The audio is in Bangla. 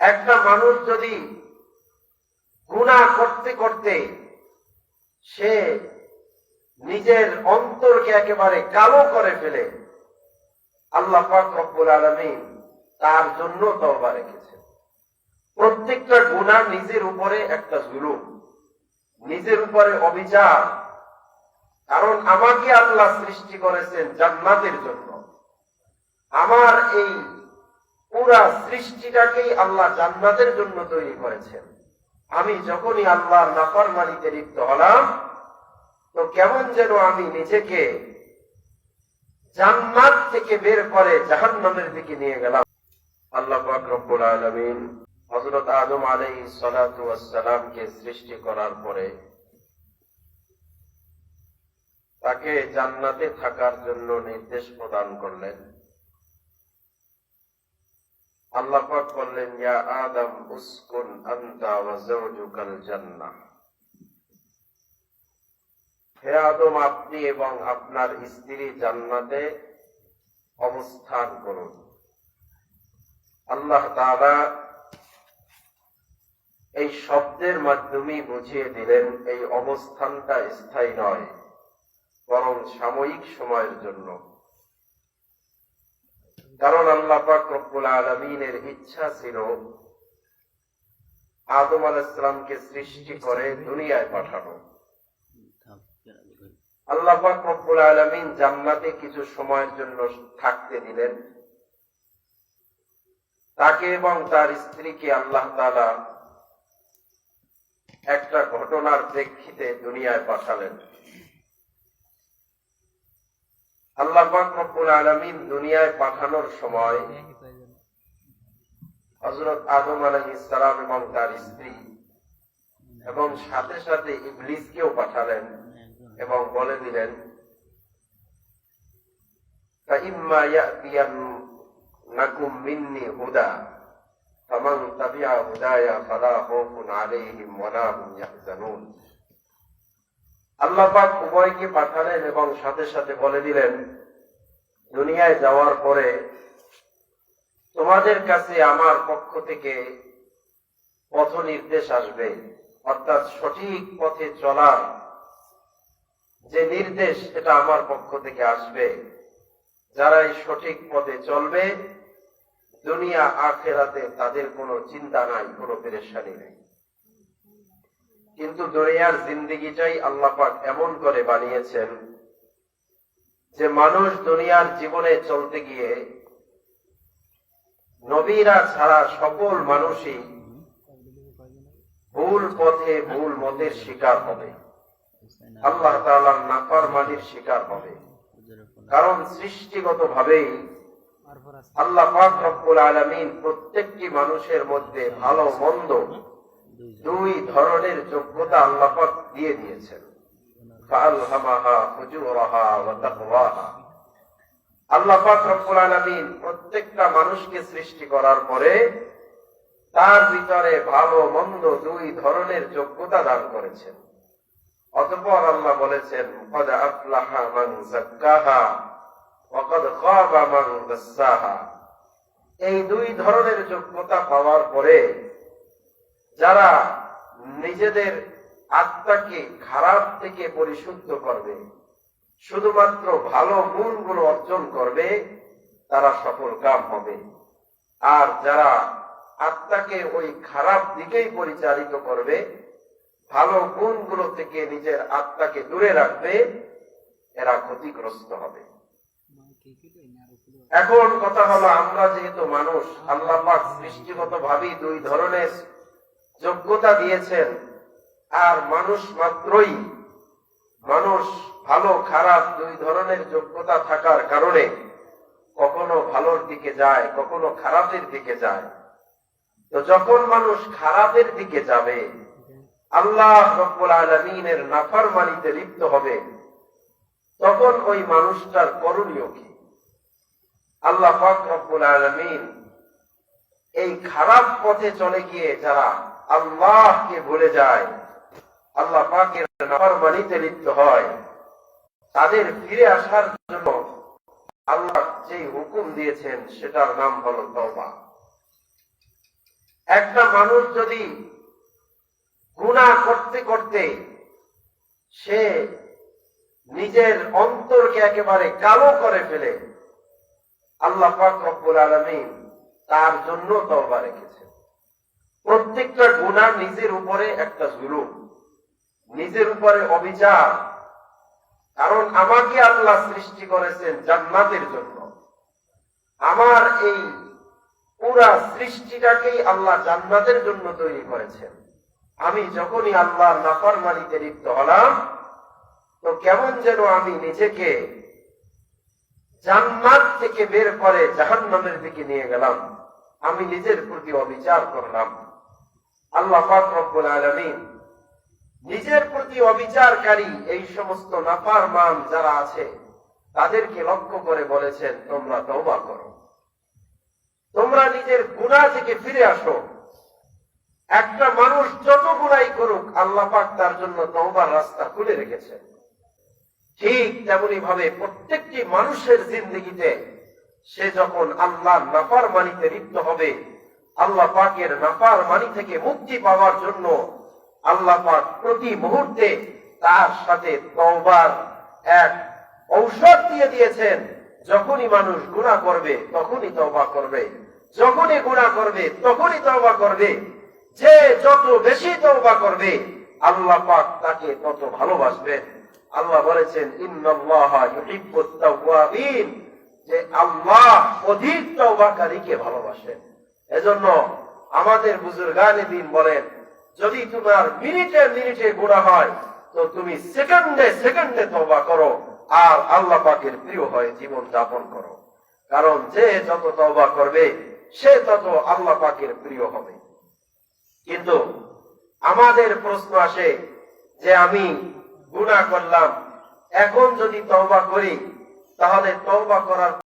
একটা মানুষ যদি গুণা করতে করতে সে নিজের অন্তরকে একেবারে কালো করে ফেলে, আল্লাহ রব্বুল আলমিন তার জন্য তওবা রেখেছে প্রত্যেকটা গুণা নিজের উপরে একটা জুলুম, নিজের উপরে অবিচার, কারণ আমাকে আল্লাহ সৃষ্টি করেছেন জান্নাতের জন্য। আমার এই পুরা সৃষ্টিটাকেই আল্লাহ জান্নাতের জন্য তৈরি করেছেন। আমি যখনই আল্লাহর নাফরমানিতে লিপ্ত হলাম, তো কেমন যেন আমি নিজেকে জান্নাত থেকে বের করে জাহান্নামের দিকে নিয়ে গেলাম। আল্লাহ রব্বুল আলামিন হযরত আদম আলাইহিস সালাতু ওয়াস সালামকে সৃষ্টি করার পরে তাকে জান্নাতে থাকার জন্য নির্দেশ প্রদান করলেন। আল্লাহ পাক বললেন, ইয়া আদম, উসকুন আনতা ওয়া যাওজুকাল জান্নাহ। হে আদম, আপনি এবং আপনার স্ত্রী জান্নাতে অবস্থান করুন। আল্লাহ তাআলা এই শব্দের মাধ্যমে বুঝিয়ে দিলেন, এই অবস্থানটা স্থায়ী নয়, বরং সাময়িক সময়ের জন্য। কারণ আল্লাহ রব্বুল আলমিনের ইচ্ছা ছিল আদম আলাইসালামকে সৃষ্টি করে দুনিয়ায় পাঠানো। আল্লাহ রব্বুল আলমিন জান্নাতে কিছু সময়ের জন্য থাকতে দিলেন। তাকে এবং তার স্ত্রীকে আল্লাহ তাআলা একটা ঘটনার প্রেক্ষিতে দুনিয়ায় পাঠালেন। আল্লাহ রব্বুল আলমিন দুনিয়ায় পাঠানোর সময় হজরত আদম আলহ ইসলাম এবং তার স্ত্রী এবং সাথে সাথে ইবলিসকেও পাঠালেন এবং বলে দিলেন হুদা হুদায়া ফালা আলাইহিম ওয়ালা হুম ইয়াহজানুন। আল্লাহ পাক উভয়কে পাঠালেন এবং সাথে সাথে বলে দিলেন দুনিয়ায় যাওয়ার পরে তোমাদের কাছে আমার পক্ষ থেকে পথ নির্দেশ আসবে। অর্থাৎ সঠিক পথে চলার যে নির্দেশ এটা আমার পক্ষ থেকে আসবে। যারা এই সঠিক পথে চলবে, দুনিয়া আখেরাতে তাদের কোনো চিন্তা নাই, কোনো পেরেশানি নেই। কিন্তু দুনিয়ার জিন্দিগিটাই আল্লাহ পাক এমন করে বানিয়েছেন যে মানুষ দুনিয়ার জীবনে চলতে গিয়ে নবীরা ছাড়া সকল মানুষই ভুল পথে ভুল মতের শিকার হবে। আল্লাহ তাআলার নাফরমানির শিকার হবে। কারণ সৃষ্টিগত ভাবেই আল্লাহ আলামিন প্রত্যেকটি মানুষের মধ্যে ভালো, মন্দ দুই ধরনের যোগ্যতা আল্লাহ দিয়ে দিয়েছেন। فألهمها فجورها وتقواها আল্লাহ পাক রব্বুল আলামিন প্রত্যেকটা মানুষকে সৃষ্টি করার পরে তার ভিতরে ভালো মন্দ দুই ধরনের যোগ্যতা দান করেছেন অতঃপর আল্লাহ বলেছেন قد أفلح من زكاها وقد خاب من دساها এই দুই ধরনের যোগ্যতা পাওয়ার পরে যারা নিজেদের আত্মাকে খারাপ থেকে পরিশুদ্ধ করবে। শুধুমাত্র ভালো গুণগুলো অর্জন করবে, তারা সফল কাম হবে। আর যারা আত্মাকে ওই খারাপ দিকেই পরিচালিত করবে, ভালো গুণগুলো থেকে নিজের আত্মাকে দূরে রাখবে, এরা ক্ষতিগ্রস্ত হবে। এখন কথা হলো, আমরা যেহেতু মানুষ, আল্লাহ সৃষ্টিগত ভাবেই দুই ধরনের যোগ্যতা দিয়েছেন। আর মানুষ মাত্রই, মানুষ ভালো, খারাপ দুই ধরনের যোগ্যতা থাকার কারণে কখনো ভালোর দিকে যায়, কখনো খারাপের দিকে যায়। তো যখন মানুষ খারাপের দিকে যাবে, আল্লাহ রব্বুল আলমিনের নাফার মানিতে লিপ্ত হবে, তখন ওই মানুষটার করণীয় কি? আল্লাহ রব্বুল আলমিন এই খারাপ পথে চলে গিয়ে যারা আল্লাহকে ভুলে যায় আল্লাহ পাকের নাফরমানিতে লিপ্ত হয়। তাদের ফিরে আসার জন্য আল্লাহ যে হুকুম দিয়েছেন, সেটার নাম হলো তওবা। একটা মানুষ যদি গুণা করতে করতে সে নিজের অন্তরকে একেবারে কালো করে ফেলে, আল্লাহ পাক রব্বুল আলামিন তার জন্য তওবা রেখেছেন। প্রত্যেকটা গুণা নিজের উপরে একটা জুলুম। নিজের উপরে অবিচার। কারণ আমাকে আল্লাহ সৃষ্টি করেছেন জান্নাতের জন্য। আমার এই পুরা সৃষ্টিটাকেই আল্লাহ জান্নাতের জন্য তৈরি করেছেন। আমি যখনই আল্লাহর নাফরমানিতে লিপ্ত হলাম, তো কেমন যেন আমি নিজেকে জান্নাত থেকে বের করে জাহান্নামের দিকে নিয়ে গেলাম। আমি নিজের প্রতি অবিচার করলাম। আল্লাহ রব্বুল আলামিন নিজের প্রতি অবিচারকারী এই সমস্ত নাফার মান যারা আছে, তাদেরকে লক্ষ্য করে বলেছেন, তোমরা তওবা করো। তোমরা নিজের গুণা থেকে ফিরে আসো। একটা মানুষ যত গুণাই করুক, আল্লাহ পাক তার জন্য তওবার রাস্তা খুলে রেখেছেন ঠিক তেমনি ভাবে প্রত্যেকটি মানুষের জিন্দগিতে সে যখন আল্লাহ নাফার মানিতে লিপ্ত হবে, আল্লাহ পাকের নাফার মানি থেকে মুক্তি পাওয়ার জন্য আল্লাহ প্রতি মুহূর্তে তার সাথে তওবার এক ঔষধ দিয়ে দিয়েছেন। যখনই মানুষ গুণা করবে, তখনই তওবা করবে। যখনই গুণা করবে, তখনই তওবা করবে। যে যত বেশি তওবা করবে, আল্লাহ পাক তাকে তত ভালোবাসবেন। আল্লাহ বলেছেন যে আল্লাহ অধিক তওবাকারীকে ভালোবাসেন। এজন্য আমাদের বুজুর্গানে দিন বলেন যদি তোমার মিনিটে মিনিটে গুণা হয়, তো তুমি সেকেন্ডে সেকেন্ডে তওবা করো, আর আল্লাহ পাকের প্রিয় হয়ে জীবন যাপন করো। কারণ যে যত তওবা করবে, সে তত আল্লাহ পাকের প্রিয় হবে। কিন্তু আমাদের প্রশ্ন আসে যে আমি গুণা করলাম, এখন যদি তওবা করি, তাহলে তওবা করার